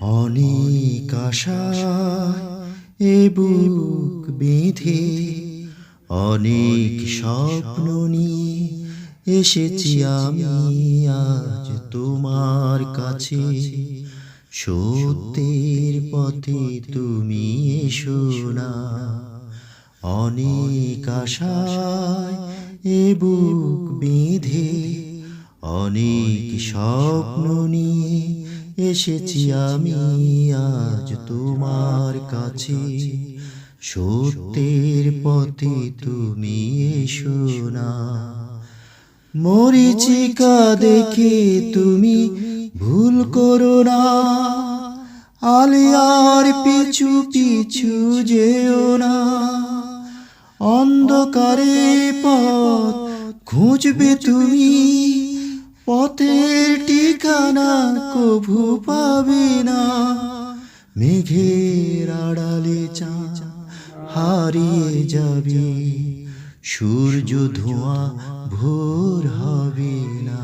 অনেক আশায় এ বুক বেঁধে, অনেক স্বপ্ন নিয়ে এসেছি আমি আজ তোমার কাছে। সত্যের পথে তুমি এসো না, অনেক আশায় এ বুক বেঁধে, অনেক স্বপ্ন নিয়ে এসেছি আমি আজ তোমার কাছে। সত্যের পথে তুমি এসো না। মরিচিকা দেখে তুমি ভুল করো না। আলিয়ার পিছু পিছু যেও না। অন্ধকারে পথ খুঁজবে তুমি। কভু পাবে না। মেঘের আড়ালে চা হারিয়ে যাবে। সূর্য ধোঁয়া ভোর হবে না।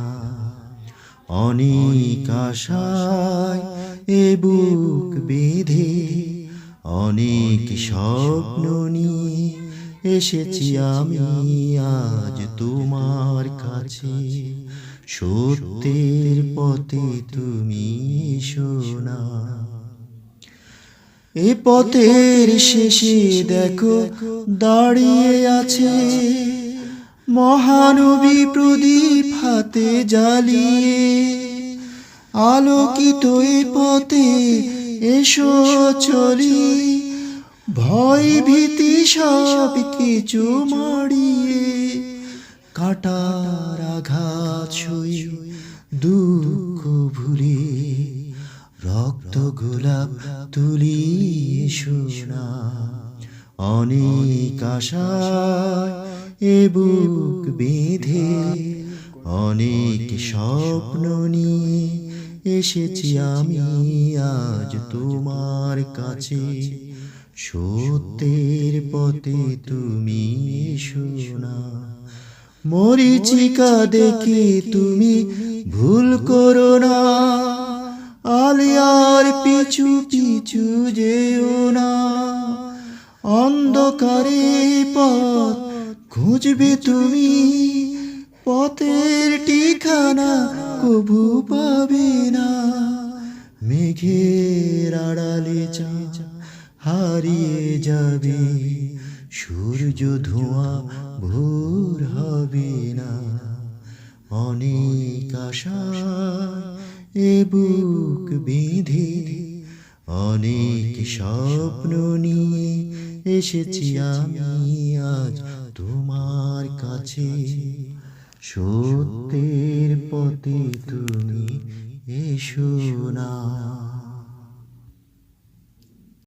অনেক আশায় এ বুক বেঁধে, অনেক স্বপ্ন নিয়ে এসেছি আমি আজ তোমার কাছে। সত্যের পথে তুমি শোনা এ পথের শেষে দেখো, দাঁড়িয়ে আছে মহানবী প্রদীপ হাতে জ্বালিয়ে। আলোকিত এ পথে এসো, চলি। ভয় ভীতি সব কিছু মাড়িয়ে কাটার আঘাত সই দুঃখ ভুলে, রক্ত গোলাপ তুলি সোনা অনেক আশায় এ বুক বেঁধে, অনেক স্বপ্ন নিয়ে এসেছি আমি আজ তোমার কাছে। সত্যের পথে তুমি শোনা মরিচিকা দেখে তুমি ভুল করো না। আলিয়ার পিছু পিছু যেও না। অন্ধকারে পথ খুঁজবে তুমি। পথের ঠিকানা কবু পাবে না। মেঘের আড়ালে চা হারিয়ে যাবে। সূর্য ধোঁয়া ভোর অনেক আশা এ বুক বেঁধে অনেক স্বপ্ন নিয়ে এসেছি আমি আজ তোমার কাছে। সত্যের পথে তুমি এসো না।